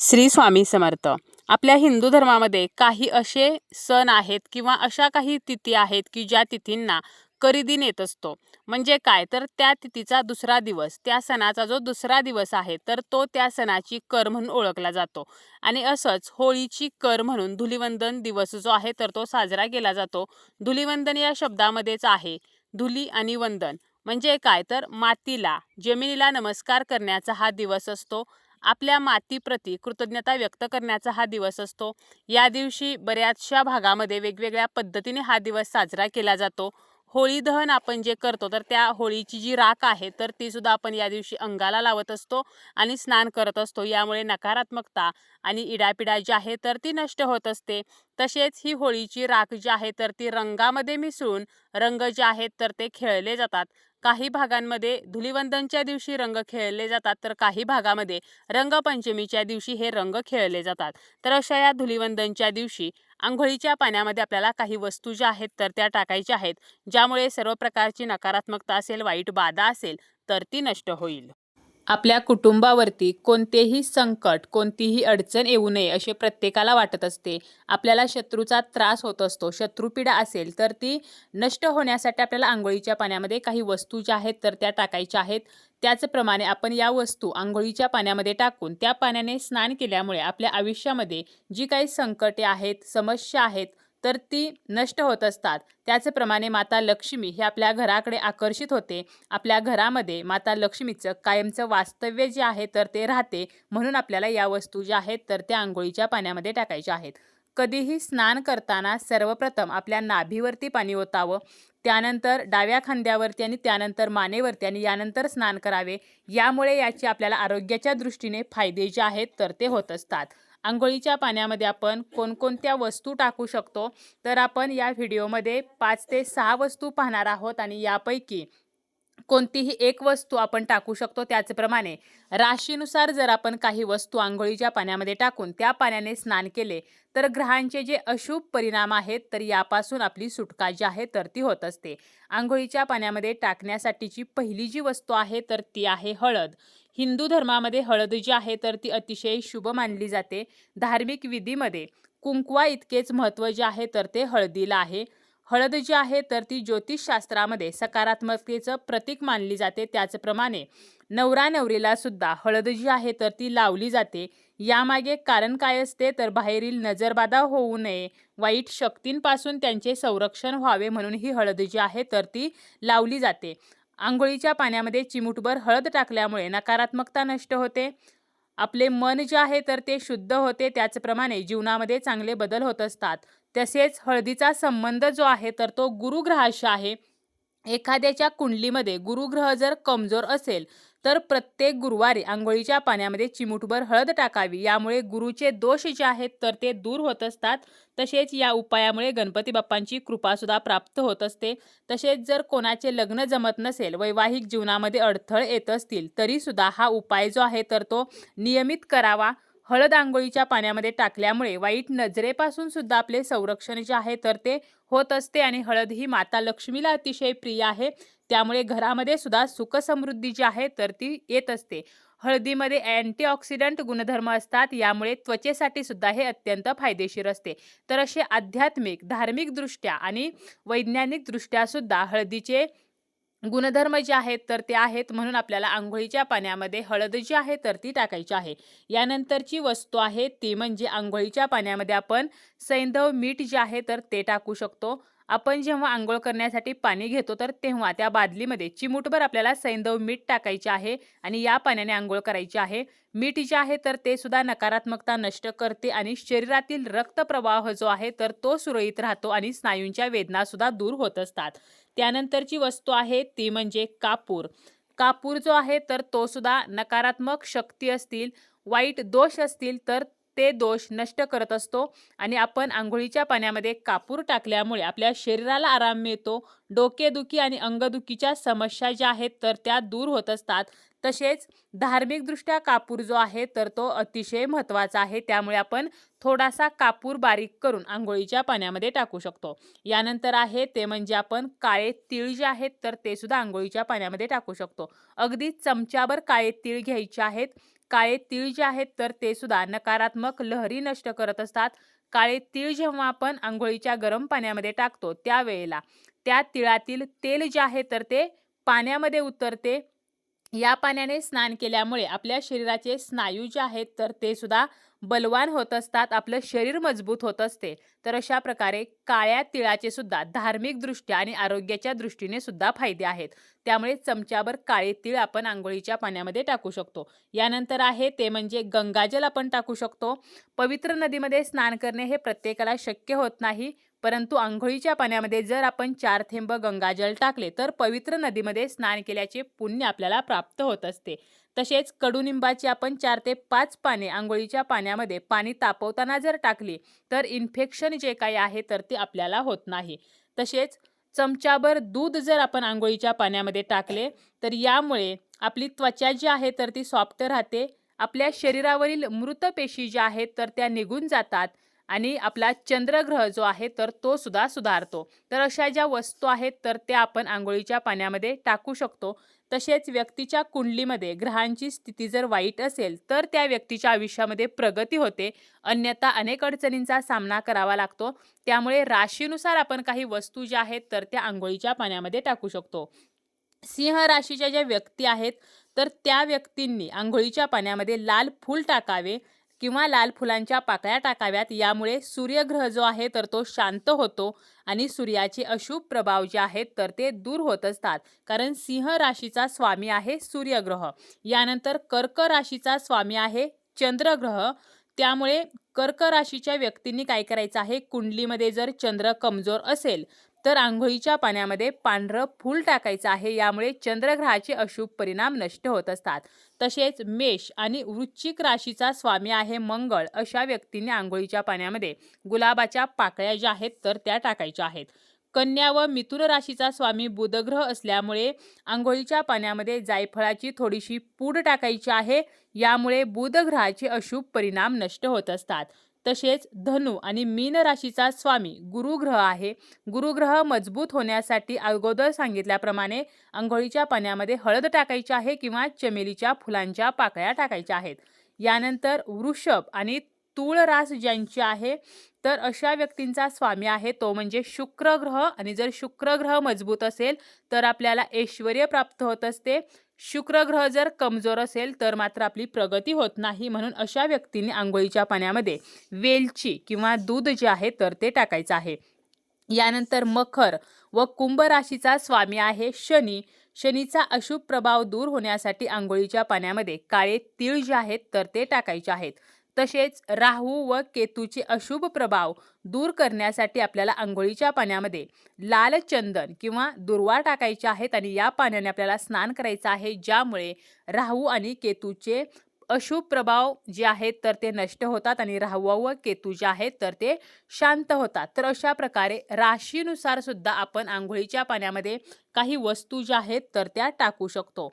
श्री स्वामी समर्थ. आपल्या हिंदू धर्मामध्ये काही असे सण आहेत किंवा अशा काही तिथी आहेत की ज्या तिथींना करिदिन येत असतो. म्हणजे काय? तर त्या तिथीचा दुसरा दिवस त्या सणाचा जो दुसरा दिवस आहे तर तो त्या सणाची कर म्हणून ओळखला जातो. आणि असंच होळीची कर म्हणून धुलिवंदन दिवस जो आहे तर तो साजरा केला जातो. धुलिवंदन या शब्दामध्येच आहे धुली आणि वंदन. म्हणजे काय? तर मातीला जमिनीला नमस्कार करण्याचा हा दिवस असतो. आपल्या मातीप्रती कृतज्ञता व्यक्त करण्याचा हा दिवस असतो. या दिवशी बऱ्याचशा भागामध्ये वेगवेगळ्या पद्धतीने हा दिवस साजरा केला जातो. होळी दहन आपण जे करतो तर त्या होळीची जी राख आहे तर ती सुद्धा आपण या दिवशी अंगाला लावत असतो आणि स्नान करत असतो. यामुळे नकारात्मकता आणि इडापिडा जी आहे तर ती नष्ट होत असते. तसेच ही होळीची राख जी आहे तर ती रंगामध्ये मिसळून रंग जे आहेत तर ते खेळले जातात. काही भागांमध्ये धुलिवंदनच्या दिवशी रंग खेळले जातात तर काही भागामध्ये रंगपंचमीच्या दिवशी हे रंग खेळले जातात. तर अशा या धुलिवंदनच्या दिवशी आंघोळीच्या पाण्यामध्ये आपल्याला काही वस्तू ज्या आहेत तर त्या टाकायच्या आहेत. ज्यामुळे सर्व प्रकारची नकारात्मकता असेल वाईट बाधा असेल तर ती नष्ट होईल. आपल्या कुटुंबावरती कोणतेही संकट कोणतीही अडचण येऊ नये असे प्रत्येकाला वाटत असते. आपल्याला शत्रूचा त्रास होत असतो शत्रुपीडा असेल तर ती नष्ट होण्यासाठी आपल्याला आंघोळीच्या पाण्यामध्ये काही वस्तू ज्या आहेत तर त्या टाकायच्या आहेत. त्याचप्रमाणे आपण या वस्तू आंघोळीच्या पाण्यामध्ये टाकून त्या पाण्याने स्नान केल्यामुळे आपल्या आयुष्यामध्ये जी काही संकटे आहेत समस्या आहेत तर ती नष्ट होत असतात. त्याचप्रमाणे माता लक्ष्मी ही आपल्या घराकडे आकर्षित होते. आपल्या घरामध्ये माता लक्ष्मीचं कायमचं वास्तव्य जे आहे तर ते राहते. म्हणून आपल्याला या वस्तू ज्या आहेत तर त्या आंघोळीच्या पाण्यामध्ये टाकायच्या आहेत. कधीही स्नान करताना सर्वप्रथम आपल्या नाभीवरती पाणी ओतावं. त्यानंतर डाव्या खांद्यावरती आणि त्यानंतर मानेवरती आणि यानंतर स्नान करावे. यामुळे याचे आपल्याला आरोग्याच्या दृष्टीने फायदे जे आहेत तर ते होत असतात. आंघोळीच्या पाण्यामध्ये आपण कोणकोणत्या वस्तू टाकू शकतो तर आपण या व्हिडिओमध्ये पाच ते सहा वस्तू पाहणार आहोत आणि यापैकी कोणतीही एक वस्तू आपण टाकू शकतो त्याचप्रमाणे राशीनुसार जर आपण काही वस्तू आंघोळीच्या पाण्यामध्ये टाकून त्या पाण्याने स्नान केले तर ग्रहांचे जे अशुभ परिणाम आहेत तर यापासून आपली सुटका जी आहे तर ती होत असते. आंघोळीच्या पाण्यामध्ये टाकण्यासाठीची पहिली जी वस्तू आहे तर ती आहे हळद. हिंदू धर्मामध्ये हळद जी आहे तर ती अतिशय शुभ मानली जाते. धार्मिक विधीमध्ये कुंकवा इतकेच महत्त्व जे आहे तर ते हळदीला आहे. हळद जी आहे तर ती ज्योतिषशास्त्रामध्ये सकारात्मकतेचं प्रतीक मानली जाते. त्याचप्रमाणे नवरा नवरीला सुद्धा हळद जी आहे तर ती लावली जाते. यामागे कारण काय असते तर बाहेरील नजरबाधा होऊ नये वाईट शक्तींपासून त्यांचे संरक्षण व्हावे म्हणून ही हळद जी आहे तर ती लावली जाते. आंघोळीच्या पाण्यामध्ये चिमूटभर हळद टाकल्यामुळे नकारात्मकता नष्ट होते. आपले मन जे आहे तर ते शुद्ध होते. त्याचप्रमाणे जीवनामध्ये चांगले बदल होत असतात. तसेच हळदीचा संबंध जो आहे तर तो गुरुग्रहाशी आहे. एखाद्याच्या कुंडलीमध्ये गुरुग्रह जर कमजोर असेल तर प्रत्येक गुरुवारी आंघोळीच्या पाण्यामध्ये चिमूटभर हळद टाकावी. यामुळे गुरुचे दोष जे आहेत तर ते दूर होत असतात. तसेच या उपायामुळे गणपती बाप्पांची कृपासुद्धा प्राप्त होत असते. तसेच जर कोणाचे लग्न जमत नसेल वैवाहिक जीवनामध्ये अडथळे येत असतील तरीसुद्धा हा उपाय जो आहे तर तो नियमित करावा. हळद आंघोळीच्या पाण्यामध्ये टाकल्यामुळे वाईट नजरेपासून सुद्धा आपले संरक्षण जे आहे तर ते होत असते आणि हळद ही माता लक्ष्मीला अतिशय प्रिय आहे. त्यामुळे घरामध्ये सुद्धा सुखसमृद्धी जी आहे तर ती येत असते. हळदीमध्ये अँटीऑक्सिडंट गुणधर्म असतात यामुळे त्वचेसाठी सुद्धा हे अत्यंत फायदेशीर असते. तर असे आध्यात्मिक धार्मिकदृष्ट्या आणि वैज्ञानिकदृष्ट्या सुद्धा हळदीचे गुणधर्म जे आहेत तर ते आहेत म्हणून आपल्याला आंघोळीच्या पाण्यामध्ये हळद जी आहे तर ती टाकायची आहे. यानंतरची वस्तू आहे ती म्हणजे आंघोळीच्या पाण्यामध्ये आपण सैंधव मीठ जे आहे तर ते टाकू शकतो. आपण जेव्हा आंघोळ करण्यासाठी पाणी घेतो तर तेव्हा त्या बादलीमध्ये चिमूटभर आपल्याला सैंधव मीठ टाकायचे आहे आणि या पाण्याने आंघोळ करायची आहे. मीठ जे आहे तर ते सुद्धा नकारात्मकता नष्ट करते आणि शरीरातील रक्तप्रवाह जो आहे तर तो सुरळीत राहतो आणि स्नायूंच्या वेदना सुद्धा दूर होत असतात. त्यानंतरची वस्तू आहे ती म्हणजे कापूर. कापूर जो आहे तर तो सुद्धा नकारात्मक शक्ती असतील वाईट दोष असतील तर ते दोष नष्ट करत असतो. आणि आपण आंघोळीच्या पाण्यामध्ये कापूर टाकल्यामुळे आपल्या शरीराला आराम मिळतो. डोकेदुखी आणि अंगदुखीच्या समस्या ज्या आहेत तर त्या दूर होत असतात. तसेच धार्मिकदृष्ट्या कापूर जो आहे तर तो अतिशय महत्त्वाचा आहे. त्यामुळे आपण थोडासा कापूर बारीक करून आंघोळीच्या पाण्यामध्ये टाकू शकतो. यानंतर आहे ते म्हणजे आपण काळे तीळ जे आहेत तर ते सुद्धा आंघोळीच्या पाण्यामध्ये टाकू शकतो. अगदी चमच्यावर काळे तीळ घ्यायचे आहेत. काळे तीळ जे आहेत तर ते सुद्धा नकारात्मक लहरी नष्ट करत असतात. काळे तीळ जेव्हा आपण आंघोळीच्या गरम पाण्यामध्ये टाकतो त्यावेळेला त्या तिळातील तेल जे आहे तर ते पाण्यामध्ये उतरते. या पाण्याने स्नान केल्यामुळे आपल्या शरीराचे स्नायू जे आहेत तर ते सुद्धा बलवान होत असतात आपलं शरीर मजबूत होत असते. तर अशा प्रकारे काळ्या तिळाचे सुद्धा धार्मिकदृष्ट्या आणि आरोग्याच्या दृष्टीने सुद्धा फायदे आहेत. त्यामुळे चमच्यावर काळे तीळ आपण आंघोळीच्या पाण्यामध्ये टाकू शकतो. यानंतर आहे ते म्हणजे गंगाजल आपण टाकू शकतो. पवित्र नदीमध्ये स्नान करणे हे प्रत्येकाला शक्य होत नाही. परंतु आंघोळीच्या पाण्यामध्ये जर आपण चार थेंब गंगाजल टाकले तर पवित्र नदीमध्ये स्नान केल्याचे पुण्य आपल्याला प्राप्त होत असते. तसेच कडुनिंबाची आपण चार ते पाच पाने आंघोळीच्या पाण्यामध्ये पाणी तापवताना जर टाकली तर इन्फेक्शन जे काही आहे तर ते आपल्याला होत नाही. तसेच चमचाभर दूध जर आपण आंघोळीच्या पाण्यामध्ये टाकले तर यामुळे आपली त्वचा जी आहे तर ती सॉफ्ट राहते. आपल्या शरीरावरील मृत पेशी ज्या आहेत तर त्या निघून जातात. आणि आपला चंद्रग्रह जो आहे तर तो सुद्धा सुधारतो. तर अशा ज्या वस्तू आहेत तर त्या आपण आंघोळीच्या पाण्यामध्ये टाकू शकतो. तसेच व्यक्तीच्या कुंडलीमध्ये ग्रहांची स्थिती जर वाईट असेल तर त्या व्यक्तीच्या आयुष्यामध्ये प्रगती होते. अन्यथा अनेक अडचणींचा सामना करावा लागतो. त्यामुळे राशीनुसार आपण काही वस्तू ज्या आहेत तर त्या आंघोळीच्या पाण्यामध्ये टाकू शकतो. सिंह राशीच्या ज्या व्यक्ती आहेत तर त्या व्यक्तींनी आंघोळीच्या पाण्यामध्ये लाल फूल टाकावे. किंवा लाल फुलांच्या पाकळ्या टाकाव्यात. यामुळे सूर्यग्रह जो आहे तर तो शांत होतो आणि सूर्याचे अशुभ प्रभाव जे आहेत तर ते दूर होत असतात. कारण सिंह राशीचा स्वामी आहे सूर्यग्रह. यानंतर कर्क राशीचा स्वामी आहे चंद्रग्रह. त्यामुळे कर्क राशीच्या व्यक्तींनी काय करायचं आहे? कुंडलीमध्ये जर चंद्र कमजोर असेल तर आंघोळीच्या पाण्यामध्ये पांढरं फूल टाकायचं आहे. यामुळे चंद्रग्रहाचे अशुभ परिणाम नष्ट होत असतात. तसेच मेष आणि वृश्चिक राशीचा स्वामी आहे मंगळ अशा व्यक्तीने आंघोळीच्या पाण्यामध्ये गुलाबाच्या पाकळ्या ज्या आहेत तर त्या टाकायच्या आहेत. कन्या व मिथुन राशीचा स्वामी बुधग्रह असल्यामुळे आंघोळीच्या पाण्यामध्ये जायफळाची थोडीशी पूड टाकायची आहे. यामुळे बुधग्रहाचे अशुभ परिणाम नष्ट होत असतात. तसेच धनु आणि मीन राशीचा स्वामी गुरुग्रह आहे. गुरुग्रह मजबूत होण्यासाठी अगोदर सांगितल्याप्रमाणे आंघोळीच्या पाण्यामध्ये हळद टाकायची आहे किंवा चमेलीच्या फुलांच्या पाकळ्या टाकायच्या आहेत. यानंतर वृषभ आणि तूळ रास ज्यांची आहे तर अशा व्यक्तींचा स्वामी आहे. तो म्हणजे शुक्र ग्रह आणि जर शुक्र ग्रह मजबूत असेल तर आपल्याला ऐश्वर प्राप्त होत असते. शुक्र ग्रह जर कमजोर असेल तर मात्र आपली प्रगती होत नाही म्हणून अशा व्यक्तींनी आंघोळीच्या पाण्यामध्ये वेलची किंवा दूध जे आहे तर ते टाकायचं आहे. यानंतर मखर व कुंभ राशीचा स्वामी आहे शनी. शनीचा अशुभ प्रभाव दूर होण्यासाठी आंघोळीच्या पाण्यामध्ये काळे तीळ जे आहेत तर ते टाकायचे आहेत. तसेच राहू व केतूचे अशुभ प्रभाव दूर करण्यासाठी आपल्याला आंघोळीच्या पाण्यामध्ये लाल चंदन किंवा दुर्वा टाकायचे आहेत आणि या पाण्याने आपल्याला स्नान करायचं आहे ज्यामुळे राहू आणि केतूचे अशुभ प्रभाव जे आहेत तर ते नष्ट होतात आणि राहू व केतू जे आहेत तर ते शांत होतात. तर अशा प्रकारे राशीनुसार सुद्धा आपण आंघोळीच्या पाण्यामध्ये काही वस्तू ज्या आहेत तर त्या टाकू शकतो.